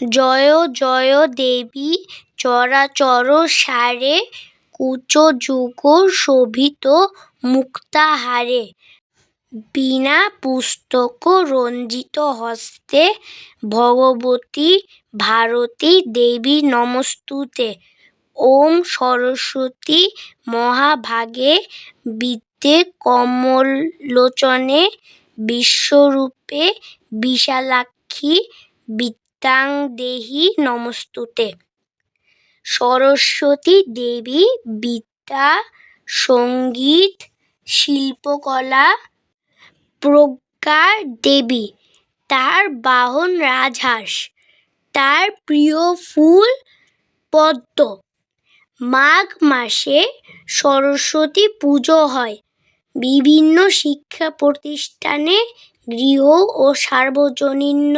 জয় জয় দেবী, চরাচর সারে কুচযুগ শোভিত মুক্তাহারে বীণা পুস্তক রঞ্জিত হস্তে, ভগবতী ভারতী দেবী নমস্তুতে। ওম সরস্বতী মহাভাগে বিদ্যে কমলোচনে, বিশ্বরূপে বিশালাক্ষী বিদ্যাং দেহি নমস্তুতে। সরস্বতী দেবী বিদ্যা, সংগীত, শিল্পকলা, প্রজ্ঞা দেবী, তার বাহন রাজহাঁস, তার প্রিয় ফুল পদ্ম। মাঘ মাসে সরস্বতী পুজো হয়। বিভিন্ন শিক্ষা প্রতিষ্ঠানে গৃহ ও সার্বজনীন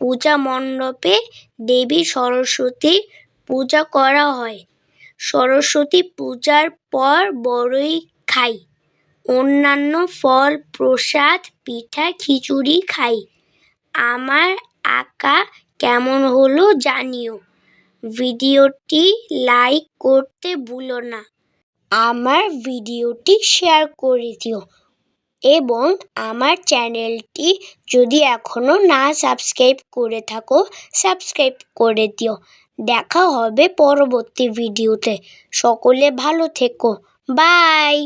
পূজা মণ্ডপে দেবী সরস্বতীর পূজা করা হয়। সরস্বতী পূজার পর বড়ই খাই। অন্যান্য ফল, প্রসাদ, পিঠা, খিচুড়ি খাই। আমার আঁকা কেমন হলো জানিও। ভিডিওটি লাইক করতে ভুলো না। আমার ভিডিওটি শেয়ার করে দিও। এবং আমার চ্যানেলটি যদি এখনও না সাবস্ক্রাইব করে থাকো, সাবস্ক্রাইব করে দিও। দেখা হবে পরবর্তী ভিডিওতে। সকলে ভালো থেকো। বাই!